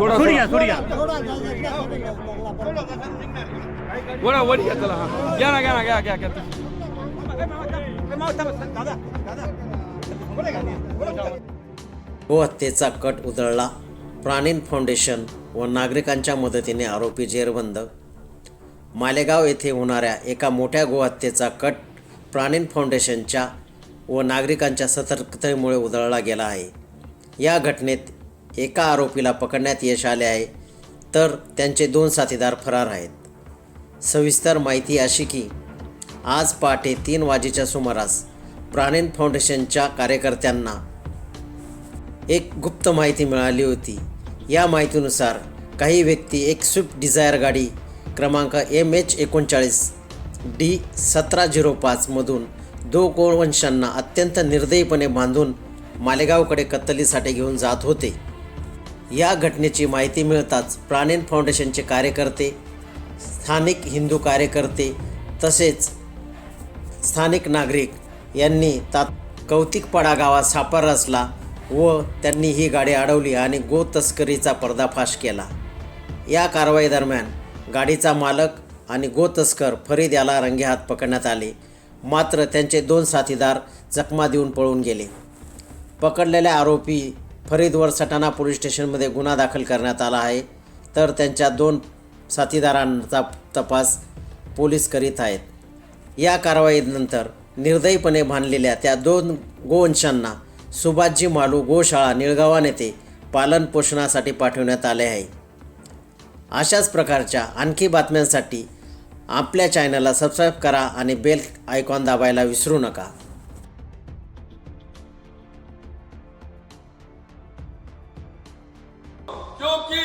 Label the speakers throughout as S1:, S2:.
S1: सोडा
S2: थोडी. घ्या थोडी घ्या.
S1: वडा वडी घ्या चला हा. घ्या ना घ्या ना घ्या घ्या घ्या.
S3: गोहत्येचा कट उधळला. प्राणीन फाउंडेशन व नागरिकांच्या मदतीने आरोपी जेरबंद. मालेगाव येथे होणाऱ्या एका मोठ्या गोहत्येचा कट प्राणीन फाउंडेशनच्या व नागरिकांच्या सतर्कतेमुळे उधळला गेला आहे. या घटनेत एका आरोपीला पकडण्यात यश आले आहे तर त्यांचे दोन साथीदार फरार आहेत. सविस्तर माहिती अशी की आज पहाटे तीन वाजेच्या सुमारास प्राणीन फाउंडेशनच्या कार्यकर्त्यांना एक गुप्त माहिती मिळाली होती. या माहितीनुसार काही व्यक्ती एक स्विफ्ट डिझायर गाडी क्रमांक एम एच एकोणचाळीस डी सतरा झिरो पाचमधून दो गोवंशांना अत्यंत निर्दयीपणे बांधून मालेगावकडे कत्तलीसाठी घेऊन जात होते. या घटनेची माहिती मिळताच प्राणीन फाउंडेशनचे कार्यकर्ते स्थानिक हिंदू कार्यकर्ते तसेच स्थानिक नागरिक यांनी तात कौतिकपाडा गावात सापर रचला व त्यांनी ही गाडी अडवली आणि गो तस्करीचा पर्दाफाश केला. या कारवाई दरम्यान गाडीचा मालक आणि गो तस्कर फरीद याला रंगेहात पकडण्यात आले. मात्र त्यांचे दोन साथीदार जखमा देऊन पळून गेले. पकडलेल्या आरोपी फरीदवर सटाणा पोलीस स्टेशनमध्ये गुन्हा दाखल करण्यात आला आहे. तर त्यांच्या दोन साथीदारांचा तपास पोलीस करीत आहेत. या कारवाईनंतर निर्दयीपणे बांधलेल्या त्या दोन गोवंशांना सुभाषजी मालू गोशाळा निळगावान येथे पालनपोषणासाठी पाठवण्यात आले आहे. अशाच प्रकारच्या आणखी बातम्यांसाठी आपल्या चॅनलला सबस्क्राईब करा आणि बेल आयकॉन दाबायला विसरू नका.
S1: क्योंकि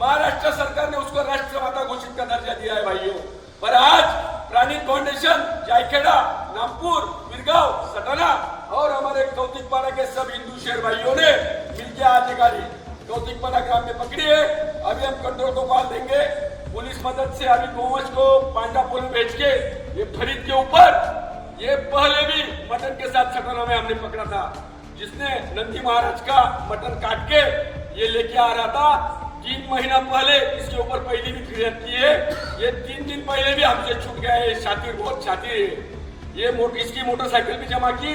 S1: महाराष्ट्र सरकार ने उसको राष्ट्रमाता घोषित का दर्जा दिया है भाइयों। पर आज प्राणी फाउंडेशन, जायखेड़ा नामपुर बिरगांव, सटाना और हमारे कौतिकपाड़ा के सब हिंदू शेर भाइयों ने मिलकर आज ये गाड़ी कौतिकपाड़ा ग्राम में पकड़ी है। अभी हम कंट्रोल को कॉल देंगे। पुलिस मदद से अभी गोवंश को पांडा पुल भेज के ये फरीद के ऊपर, ये पहले भी मटन के साथ सटाना में हमने पकड़ा था, जिसने नंदी महाराज का मटन काट के ये लेके आ रहा था। तीन महीना पहले इसके ऊपर पहली भी फिर है। ये तीन दिन पहले भी हमसे छूट गया है। छाती बहुत छाती है। ये मोट, इसकी मोटरसाइकिल भी जमा की।